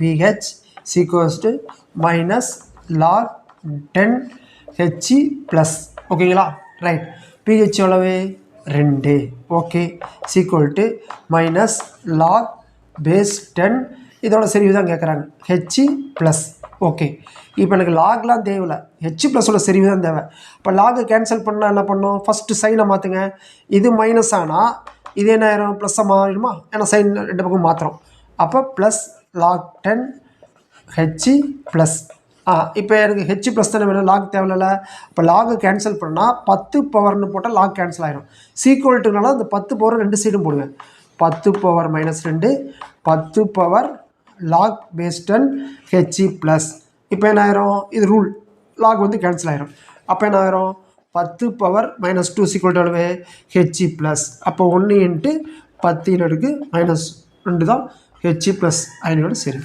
PH equals to minus log ten H plus ஓகேங்களா right pH எவ்வளவு? ரெண்டு. Okay equal to minus log base ten இதோட செறிவு தான் கேட்குறாங்க ஹெச்இ ப்ளஸ் ஓகே இப்போ எனக்கு லாக்லாம் தேவையில்ல. ஹெச் ப்ளஸோட செறிவு தான் தேவை. இப்போ லாகை கேன்சல் பண்ணால் என்ன பண்ணும்? ஃபஸ்ட்டு சைனை மாற்றுங்க இது மைனஸ் ஆனால் இது என்ன ஆயிரும்? ப்ளஸ்ஸாக மாறிடுமா? ஏன்னா சைன் ரெண்டு பக்கம் மாற்றுறோம் அப்போ plus log ten H plus ஆ இப்போ எனக்கு ஹெச் ப்ளஸ் தானே வேணும் லாக் தேவையில்ல இப்போ லாகை கேன்சல் பண்ணால் பத்து பவர்னு போட்டால் லாக் கேன்சல் ஆகிடும் சீக்குவல்ட்டுனால அந்த பத்து பவர் ரெண்டு சைடும் போடுவேன். பத்து பவர் மைனஸ் ரெண்டு பத்து power log base ten H plus இப்போ என்ன ஆயிரும்? இது ரூல் லாக் வந்து கேன்சல் ஆயிரும். அப்போ என்ன ஆயிரும்? பத்து பவர் மைனஸ் டூ சீக்குவல் எவ்வளவு ஹெச்இ ப்ளஸ் அப்போ ஒன்று இன்ட்டு பத்து அடுக்கு மைனஸ் ரெண்டு தான் ஹெச் ப்ளஸ் அயனியோட சேரும்.